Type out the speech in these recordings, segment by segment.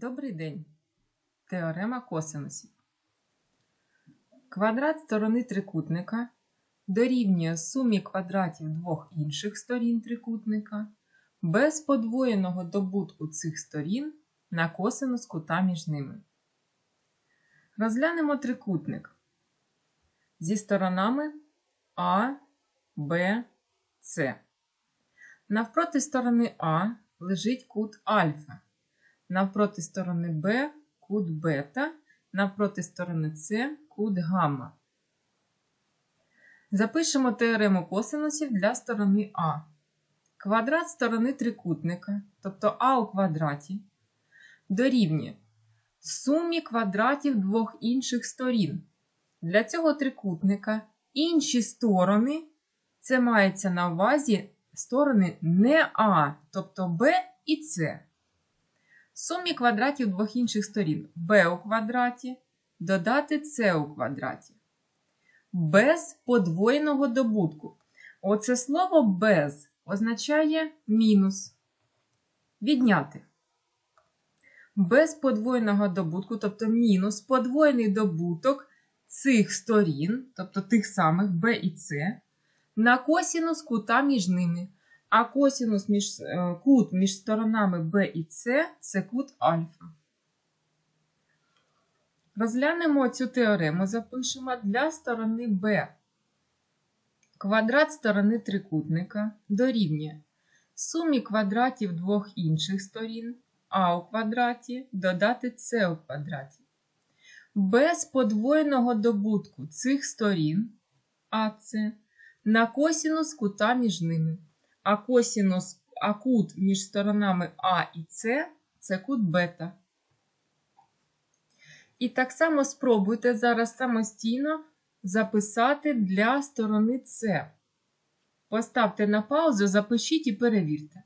Добрий день. Теорема косинусів. Квадрат сторони трикутника дорівнює сумі квадратів двох інших сторін трикутника без подвоєного добутку цих сторін на косинус кута між ними. Розглянемо трикутник зі сторонами А, Б, С. Навпроти сторони А лежить кут альфа. Навпроти сторони Б кут бета, навпроти сторони С кут гамма. Запишемо теорему косинусів для сторони А. Квадрат сторони трикутника, тобто А у квадраті, дорівнює сумі квадратів двох інших сторін. Для цього трикутника інші сторони, це мається на увазі сторони не А, тобто Б і С. Сумі квадратів двох інших сторін b у квадраті додати c у квадраті. Без подвоєного добутку. Оце слово без означає мінус. Відняти. Без подвоєного добутку, тобто мінус подвоєний добуток цих сторін, тобто тих самих b і c, на косінус кута між ними. А косінус між, кут між сторонами B і C це кут альфа. Розглянемо цю теорему, запишемо для сторони B. Квадрат сторони трикутника дорівнює сумі квадратів двох інших сторін А у квадраті додати С у квадраті. Без подвоєного добутку цих сторін АС на косінус кута між ними а косінус, а кут між сторонами А і С це кут бета. І так само спробуйте зараз самостійно записати для сторони С. Поставте на паузу, запишіть і перевірте.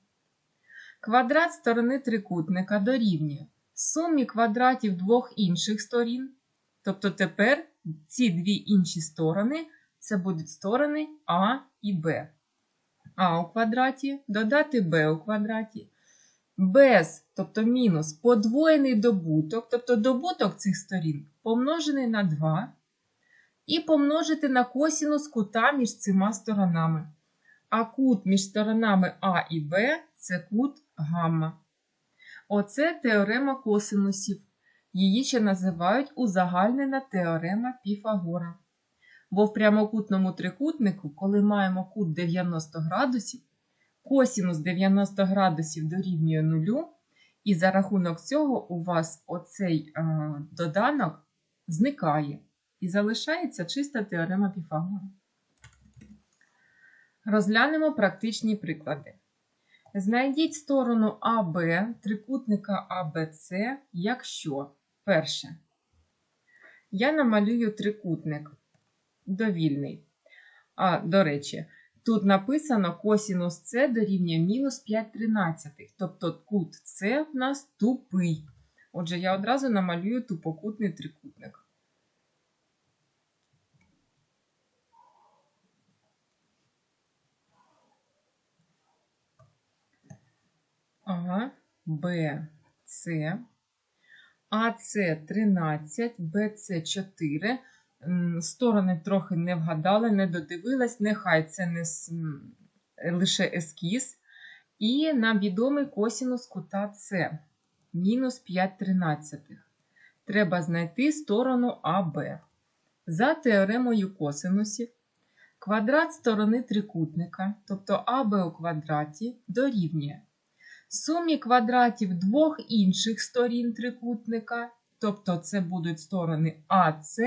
Квадрат сторони трикутника дорівнює сумі квадратів двох інших сторін. Тобто тепер ці дві інші сторони це будуть сторони А і Б а у квадраті, додати b у квадраті, без, тобто мінус подвоєний добуток, тобто добуток цих сторін помножений на 2, і помножити на косінус кута між цими сторонами. А кут між сторонами А і Б це кут гамма. Оце теорема косинусів. Її ще називають узагальнена теорема Піфагора. Бо в прямокутному трикутнику, коли маємо кут 90 градусів, косінус 90 градусів дорівнює нулю, і за рахунок цього у вас оцей е, доданок зникає і залишається чиста теорема Піфагора. Розглянемо практичні приклади. Знайдіть сторону АБ трикутника АБЦ, якщо перше. Я намалюю трикутник довільний. А, до речі, тут написано косінус С дорівнює мінус 5 тринадцятих. Тобто кут С в нас тупий. Отже, я одразу намалюю тупокутний трикутник. А, Б, С, АС 13, БЦ 4 сторони трохи не вгадали, не додивилась, нехай це не лише ескіз. І нам відомий косінус кута С мінус 5 тринадцятих. Треба знайти сторону АБ. За теоремою косинусів, квадрат сторони трикутника, тобто АБ у квадраті, дорівнює сумі квадратів двох інших сторін трикутника, тобто це будуть сторони АС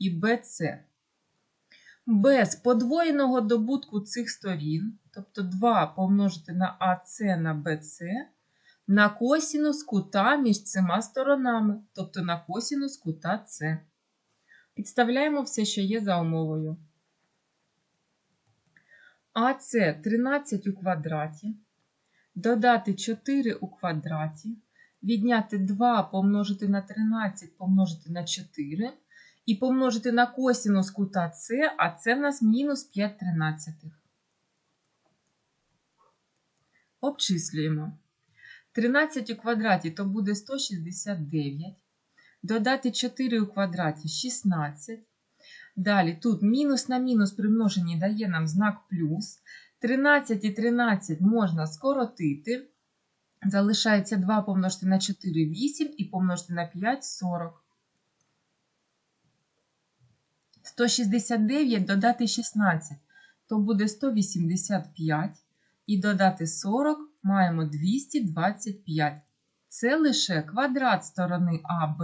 і BC. Без подвоєного добутку цих сторін, тобто 2 помножити на АС на BC, на косінус кута між цими сторонами, тобто на косінус кута С. Підставляємо все, що є за умовою. АС 13 у квадраті, додати 4 у квадраті, відняти 2 помножити на 13 помножити на 4 і помножити на косінус кута С, а це в нас мінус 5 тринадцятих. Обчислюємо. 13 у квадраті то буде 169. Додати 4 у квадраті 16. Далі тут мінус на мінус при множенні дає нам знак плюс. 13 і 13 можна скоротити. Залишається 2 помножити на 4 8 і помножити на 5 40. 169 додати 16, то буде 185. І додати 40 маємо 225. Це лише квадрат сторони АБ.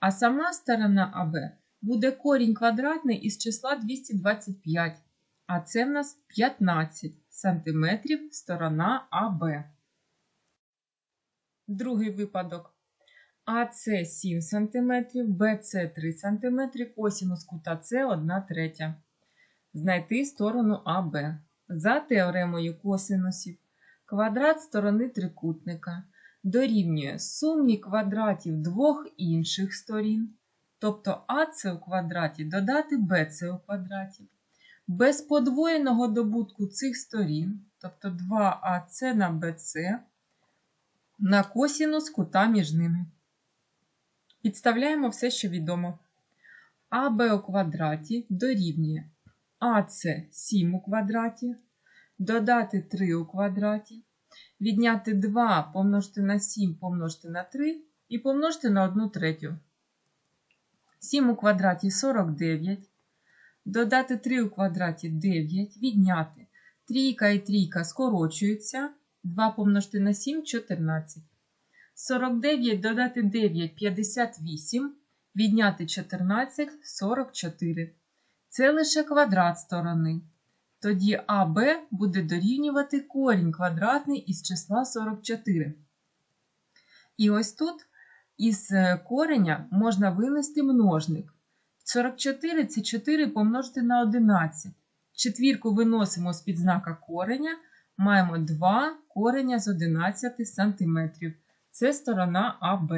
А сама сторона АБ буде корінь квадратний із числа 225. А це в нас 15 см сторона АБ. Другий випадок. АС 7 см, БС 3 см, косінус кута С 1 третя. Знайти сторону АБ. За теоремою косинусів квадрат сторони трикутника дорівнює сумі квадратів двох інших сторін, тобто АС у квадраті додати БС у квадраті. Без подвоєного добутку цих сторін, тобто 2АС на БС, на косінус кута між ними. Підставляємо все, що відомо. АБ у квадраті дорівнює АС 7 у квадраті, додати 3 у квадраті, відняти 2 помножити на 7 помножити на 3 і помножити на 1 третю. 7 у квадраті 49. Додати 3 у квадраті 9, відняти. Трійка і трійка скорочуються. 2 помножити на 7 14. 49 додати 9 58, відняти 14 44. Це лише квадрат сторони. Тоді АБ буде дорівнювати корінь квадратний із числа 44. І ось тут із кореня можна винести множник. 44 це 4 помножити на 11. Четвірку виносимо з під знака кореня. Маємо 2 кореня з 11 см. Це сторона АБ.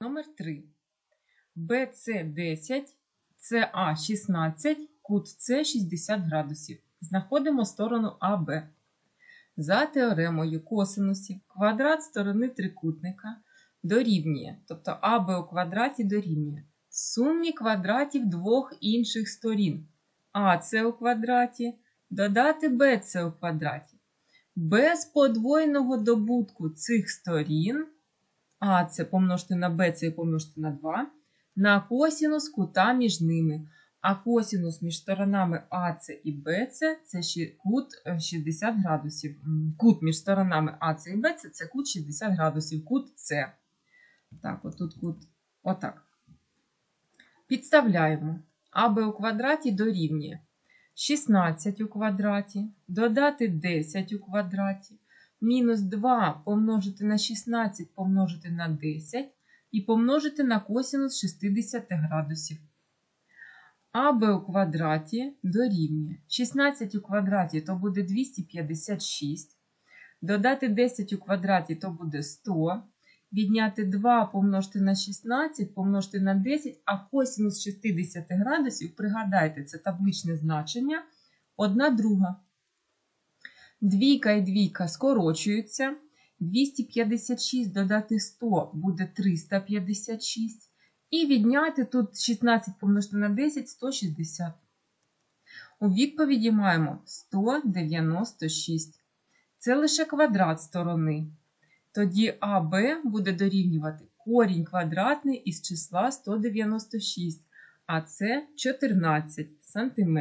Номер 3. БЦ 10, СА 16, кут С 60 градусів. Знаходимо сторону АБ. За теоремою косинусів квадрат сторони трикутника дорівнює, тобто АБ у квадраті дорівнює сумі квадратів двох інших сторін. АС у квадраті додати БЦ у квадраті. Без подвоєного добутку цих сторін, а це помножити на b, це і помножити на 2, на косінус кута між ними. А косінус між сторонами АС і БЦ це кут 60 градусів. Кут між сторонами АС і БЦ це кут 60 градусів, кут С. Так, отут кут. Отак. Підставляємо. АБ у квадраті дорівнює 16 у квадраті, додати 10 у квадраті, мінус 2 помножити на 16 помножити на 10 і помножити на косинус 60 градусів. АБ у квадраті дорівнює 16 у квадраті то буде 256. Додати 10 у квадраті то буде 100. Відняти 2 помножити на 16, помножити на 10, а косинус 60 градусів, пригадайте, це табличне значення, одна друга. Двійка і двійка скорочуються. 256 додати 100 буде 356. І відняти тут 16 помножити на 10 160. У відповіді маємо 196. Це лише квадрат сторони. Тоді АБ буде дорівнювати корінь квадратний із числа 196, а це 14 см.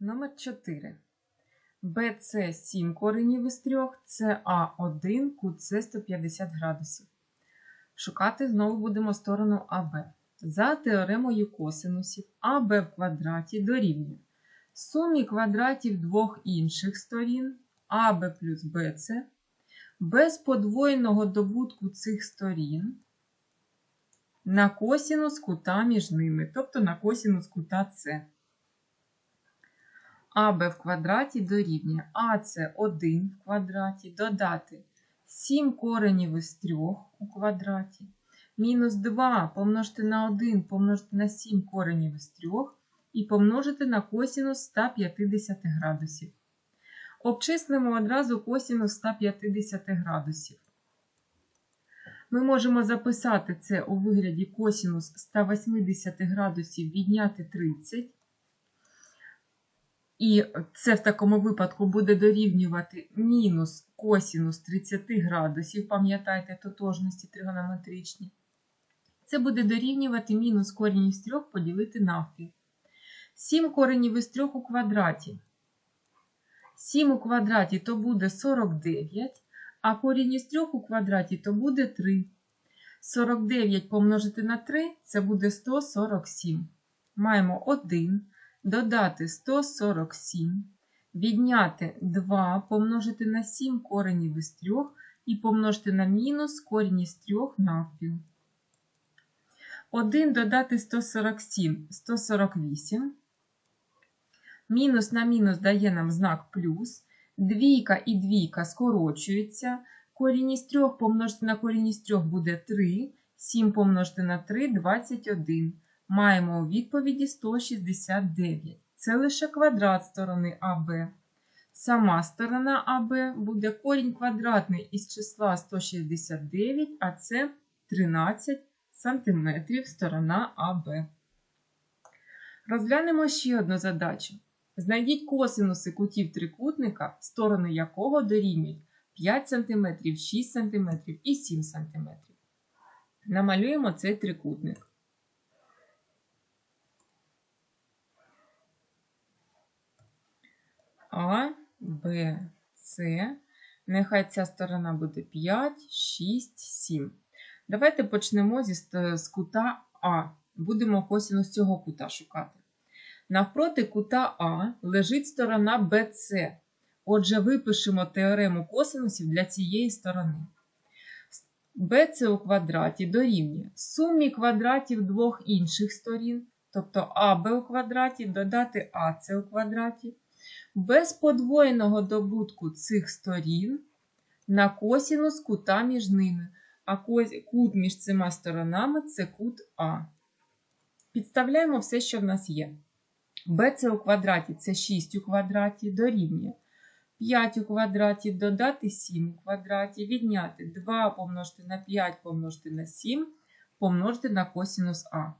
Номер 4. БЦ 7 коренів із 3, СА1, кут С 150 градусів. Шукати знову будемо сторону АБ. За теоремою косинусів АБ в квадраті дорівнює сумі квадратів двох інших сторін АБ плюс БЦ без подвоєного добутку цих сторін на косінус кута між ними, тобто на косінус кута С. АБ в квадраті дорівнює АС 1 в квадраті додати 7 коренів із 3 у квадраті. Мінус 2 помножити на 1 помножити на 7 коренів із 3 і помножити на косінус 150 градусів. Обчислимо одразу косінус 150 градусів. Ми можемо записати це у вигляді косінус 180 градусів відняти 30. І це в такому випадку буде дорівнювати мінус косінус 30 градусів. Пам'ятайте тотожності тригонометричні. Це буде дорівнювати мінус корінь із 3 поділити навпіл. 7 коренів із 3 у квадраті. 7 у квадраті то буде 49, а корінь із 3 у квадраті то буде 3. 49 помножити на 3 це буде 147. Маємо 1, додати 147, відняти 2, помножити на 7 коренів із 3 і помножити на мінус корінь із 3 навпіл. 1 додати 147, 148. Мінус на мінус дає нам знак плюс. Двійка і двійка скорочуються. Корінь із 3 помножити на корінь із 3 буде 3. 7 помножити на 3 21. Маємо у відповіді 169. Це лише квадрат сторони АБ. Сама сторона АБ буде корінь квадратний із числа 169, а це 13 см сторона АБ. Розглянемо ще одну задачу. Знайдіть косинуси кутів трикутника, сторони якого дорівнюють 5 см, 6 см і 7 см. Намалюємо цей трикутник. А, Б, С. Нехай ця сторона буде 5, 6, 7. Давайте почнемо зі, з кута А. Будемо косинус цього кута шукати. Навпроти кута А лежить сторона BC. Отже, випишемо теорему косинусів для цієї сторони. BC у квадраті дорівнює сумі квадратів двох інших сторін, тобто АБ у квадраті додати АС у квадраті, без подвоєного добутку цих сторін на косінус кута між ними. А кут між цими сторонами це кут А. Підставляємо все, що в нас є. BC у квадраті це 6 у квадраті, дорівнює 5 у квадраті, додати 7 у квадраті, відняти 2 помножити на 5 помножити на 7, помножити на косінус А.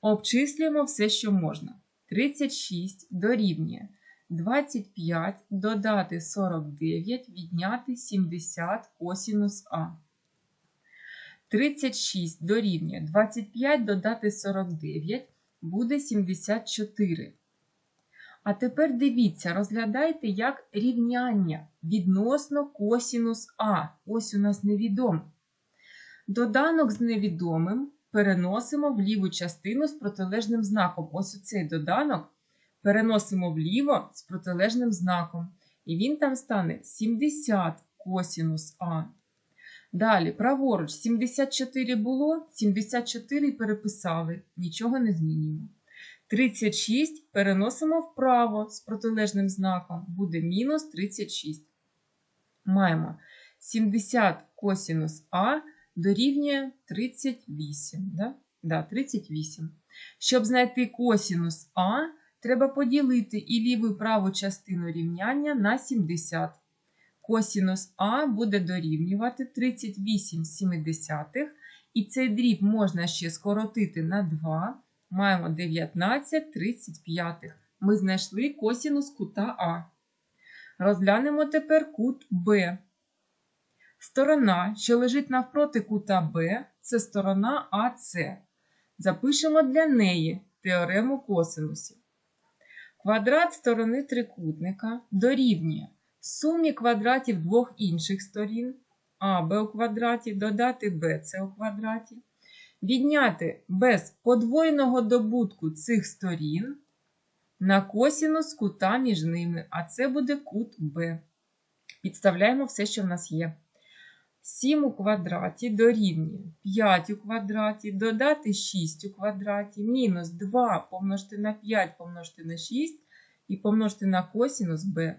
Обчислюємо все, що можна. 36 дорівнює 25 додати 49, відняти 70 косінус А. 36 дорівнює 25 додати 49 буде 74. А тепер дивіться, розглядайте як рівняння відносно косінус А. Ось у нас невідомий. Доданок з невідомим переносимо в ліву частину з протилежним знаком. Ось у цей доданок переносимо вліво з протилежним знаком. І він там стане 70 косінус А. Далі, праворуч, 74 було, 74 переписали, нічого не змінюємо. 36 переносимо вправо з протилежним знаком, буде мінус 36. Маємо 70 косінус А дорівнює 38. Да? Да, 38. Щоб знайти косінус А, треба поділити і ліву і праву частину рівняння на 70. Косінус А буде дорівнювати 38 семидесятих, і цей дріб можна ще скоротити на 2. Маємо 19 35. Ми знайшли косінус кута А. Розглянемо тепер кут Б. Сторона, що лежить навпроти кута Б, це сторона АС. Запишемо для неї теорему косинусів. Квадрат сторони трикутника дорівнює сумі квадратів двох інших сторін АБ у квадраті додати БЦ у квадраті відняти без подвоєного добутку цих сторін на косінус кута між ними, а це буде кут Б. Підставляємо все, що в нас є. 7 у квадраті дорівнює 5 у квадраті, додати 6 у квадраті, мінус 2 помножити на 5 помножити на 6 і помножити на косінус b.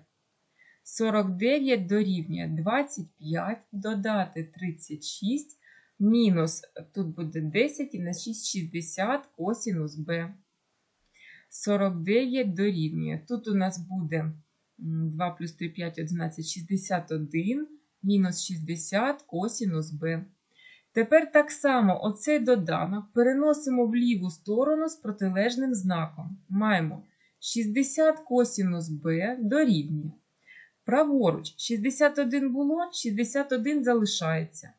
49 дорівнює 25, додати 36 мінус, тут буде 10 і на 6 60 косінус b. 49 дорівнює. Тут у нас буде 2 плюс 3, 5, 11, 61, мінус 60 косінус b. Тепер так само оцей доданок переносимо в ліву сторону з протилежним знаком. Маємо 60 косінус b дорівнює. Праворуч 61 було, 61 залишається.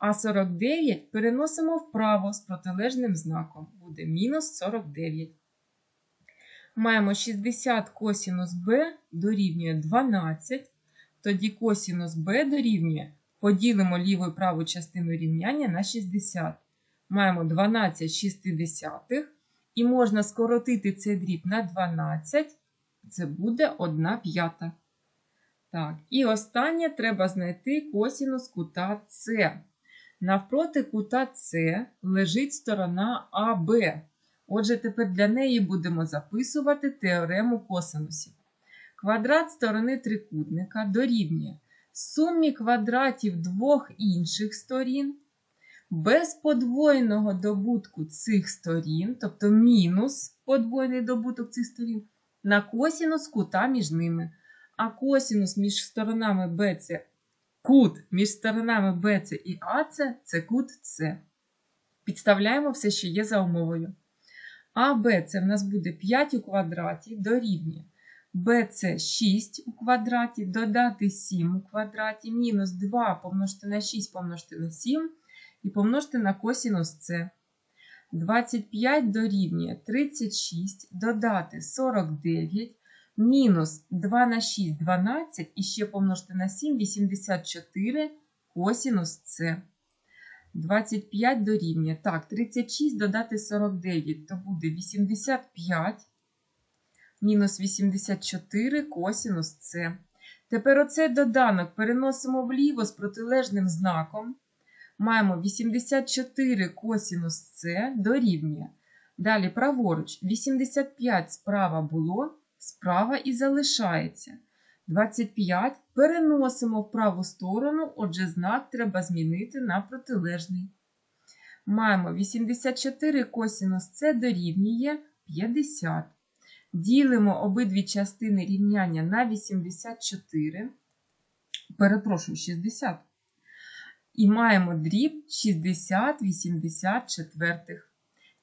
А 49 переносимо вправо з протилежним знаком. Буде мінус 49. Маємо 60 косінус b дорівнює 12. Тоді косінус b дорівнює. Поділимо ліву і праву частину рівняння на 60. Маємо 12 шістдесятих. І можна скоротити цей дріб на 12. Це буде 1 п'ята. Так, і останнє треба знайти косінус кута С. Навпроти кута С лежить сторона АБ. Отже, тепер для неї будемо записувати теорему косинусів. Квадрат сторони трикутника дорівнює сумі квадратів двох інших сторін без подвоєного добутку цих сторін, тобто мінус подвоєний добуток цих сторін, на косінус кута між ними. А косінус між сторонами BC, кут між сторонами BC і AC – це кут С. Підставляємо все, що є за умовою. АБ це в нас буде 5 у квадраті дорівнює BC 6 у квадраті, додати 7 у квадраті, мінус 2 помножити на 6 помножити на 7 і помножити на косінус С. 25 дорівнює 36, додати 49, мінус 2 на 6 12 і ще помножити на 7 84 косінус С. 25 дорівнює. Так, 36 додати 49, то буде 85 мінус 84 косінус С. Тепер оцей доданок переносимо вліво з протилежним знаком. Маємо 84 косінус С дорівнює. Далі праворуч 85 справа було, справа і залишається. 25 переносимо в праву сторону, отже, знак треба змінити на протилежний. Маємо 84 косінус С дорівнює 50. Ділимо обидві частини рівняння на 84. Перепрошую, 60. І маємо дріб 60 84.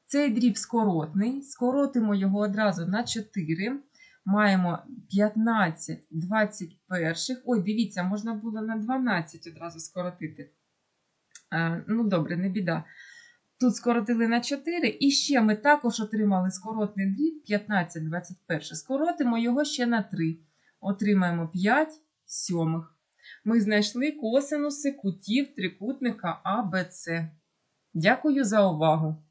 Цей дріб скоротний. Скоротимо його одразу на 4. Маємо 15 21. Ой, дивіться, можна було на 12 одразу скоротити. А, ну, добре, не біда. Тут скоротили на 4. І ще ми також отримали скоротний дріб 15 21. Скоротимо його ще на 3. Отримаємо 5 сьомих. Ми знайшли косинуси кутів трикутника АБЦ. Дякую за увагу!